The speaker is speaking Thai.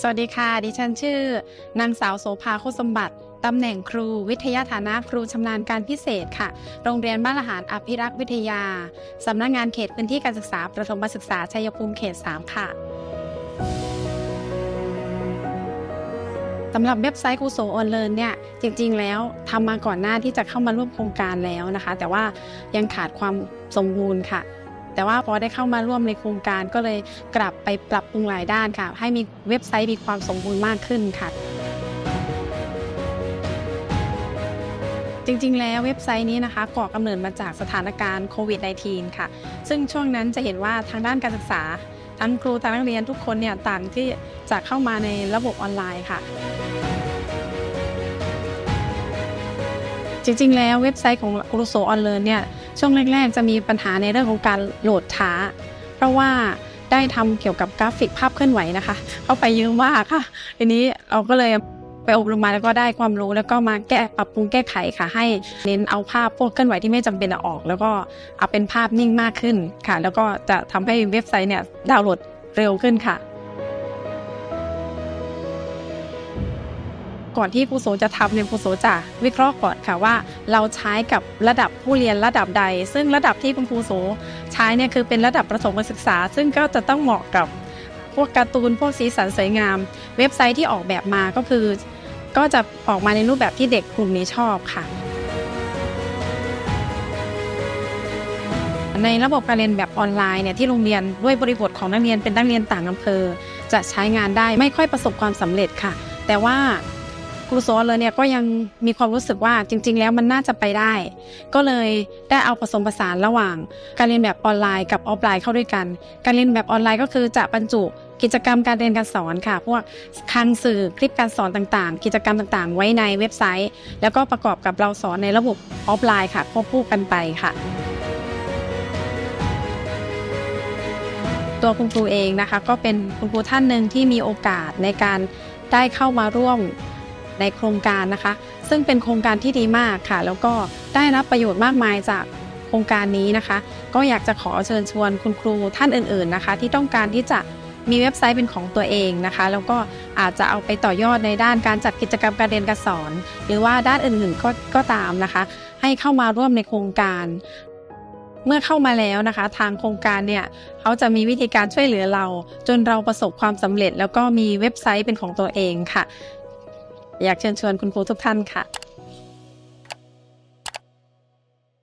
สวัสดีค่ะ ดิฉันชื่อ นางสาวโสภาโคสมบัติ ตำแหน่งครูวิทยาฐานะครูชำนาญการพิเศษค่ะ โรงเรียนบ้านอาหารอภิรักษ์วิทยา สำนักงงานเขตพื้นที่การศึกษา ประถมศึกษาชัยภูมิเขต 3 ค่ะสำหรับเว็บไซต์ครูโสออนเลินเนี่ยจริง ๆ แล้วทำมาก่อนหน้าที่จะเข้ามาร่วมโครงการแล้วนะคะ แต่ว่ายังขาดความสมบูรณ์ค่ะ แต่ว่าพอได้เข้ามาร่วมในโครงการก็เลยกลับไปปรับปรุงหลายด้านค่ะ ให้มีเว็บไซต์มีความสมบูรณ์มากขึ้นค่ะจริงๆ แล้วเว็บไซต์นี้นะคะก่อกำเนิดมาจากสถานการณ์โควิด -19 ค่ะ ซึ่งช่วงนั้นจะเห็นว่าทางด้านการศึกษา ทั้งครูทั้งนักเรียนทุกคนเนี่ยต่างที่จะเข้ามาในระบบออนไลน์ค่ะ จริงๆ แล้วเว็บไซต์ของครูโสออนเลินเนี่ย ช่วงแรกๆ จะมีปัญหาในเรื่องของการโหลดช้า เพราะว่าได้ทำเกี่ยวกับกราฟิกภาพเคลื่อนไหวนะคะ เข้าไปเยอะมากค่ะ ทีนี้เราก็เลยไปอบรมมาแล้วก็ได้ความรู้แล้วก็มาแก้ปรับปรุงแก้ไขค่ะ ให้เน้นเอาภาพพวกเคลื่อนไหวที่ไม่จำเป็นอออก แล้วก็เอาเป็นภาพนิ่งมากขึ้นค่ะ แล้วก็จะทำให้เว็บไซต์เนี่ยดาวน์โหลดเร็วขึ้นค่ะ ก่อนที่ครูโสจะทำเนี่ยครูโสจะวิเคราะห์ก่อนค่ะว่า เราใช้กับระดับผู้เรียนระดับใด ซึ่งระดับที่คุณครูโสใช้เนี่ยคือเป็นระดับประถมศึกษา ซึ่งก็จะต้องเหมาะกับพวกการ์ตูนพวกสีสันสวยงาม เว็บไซต์ที่ออกแบบมาก็คือ ก็จะออกมาในรูปแบบที่เด็กกลุ่มนี้ชอบค่ะ ในระบบการเรียนแบบออนไลน์เนี่ยที่โรงเรียนด้วยบริบทของนักเรียนเป็นนักเรียนต่างอำเภอ จะใช้งานได้ไม่ค่อยประสบความสำเร็จค่ะ แต่ว่า ครูโซเลยเนี่ยก็ยังมีความรู้สึกว่าจริง ๆ แล้วมันน่าจะไปได้ ก็เลยได้เอาผสมผสานระหว่าง การเรียนแบบออนไลน์กับออฟไลน์เข้าด้วยกัน การเรียนแบบออนไลน์ก็คือจะบรรจุกิจกรรมการเรียนการสอนค่ะ พวกคลังสื่อคลิปการสอนต่างๆ กิจกรรมต่างๆ ไว้ในเว็บไซต์ แล้วก็ประกอบกับเราสอนในระบบออฟไลน์ค่ะควบคู่กันไปค่ะ ตัวคุณครูเองนะคะ ก็เป็นคุณครูท่านหนึ่งที่มีโอกาสในการได้เข้ามาร่วม ในโครงการนะคะ ซึ่งเป็นโครงการที่ดีมากค่ะ แล้วก็ได้รับประโยชน์มากมายจากโครงการนี้นะคะ ก็อยากจะขอเชิญชวนคุณครูท่านอื่นๆนะคะ ที่ต้องการที่จะมีเว็บไซต์เป็นของตัวเองนะคะ แล้วก็อาจจะเอาไปต่อยอดในด้านการจัดกิจกรรมการเรียนการสอน หรือว่าด้านอื่นๆก็ก็ตามนะคะ ให้เข้ามาร่วมในโครงการ เมื่อเข้ามาแล้วนะคะ ทางโครงการเนี่ยเขาจะมีวิธีการช่วยเหลือเรา จนเราประสบความสำเร็จ แล้วก็มีเว็บไซต์เป็นของตัวเองค่ะ อยากเชิญชวนคุณครูทุกท่านค่ะ